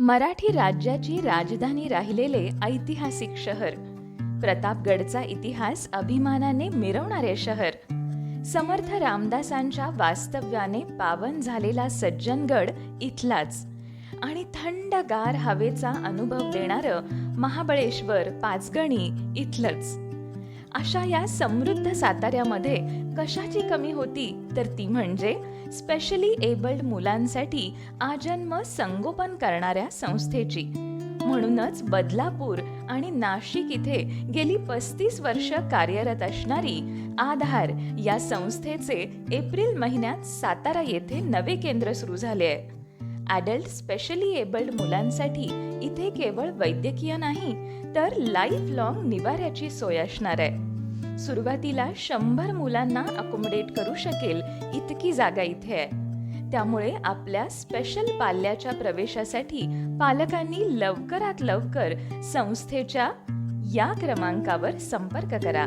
मराठी राज्याची राजधानी राहिलेले ऐतिहासिक शहर. प्रतापगडचा इतिहास अभिमानाने मिरवणारे शहर. समर्थ रामदासांच्या वास्तव्याने पावन झालेला सज्जनगड इथलाच. आणि थंडगार हवेचा अनुभव देणारं महाबळेश्वर पाचगणी इथलंच. अशा या समृद्ध साताऱ्यामध्ये कशाची कमी होती? तर ती म्हणजे स्पेशली एबल्ड मुलांसाठी आजन्म संगोपन करणाऱ्या संस्थेची. म्हणूनच बदलापूर आणि नाशिक इथे गेली पस्तीस वर्ष कार्यरत असणारी आधार या संस्थेचे एप्रिल महिन्यात सातारा येथे नवे केंद्र सुरू झाले आहे. ॲडल्ट स्पेशली एबल्ड मुलांसाठी इथे केवळ वैद्यकीय नाही तर लाईफ लॉंग निवाऱ्याची सोय असणार आहे. सुरुवातीला शंभर मुलांना अकोमोडेट करू शकेल इतकी जागा इथे आहे. त्यामुळे आपल्या स्पेशल पाल्याच्या प्रवेशासाठी पालकांनी लवकरात लवकर संस्थेच्या या क्रमांकावर संपर्क करा.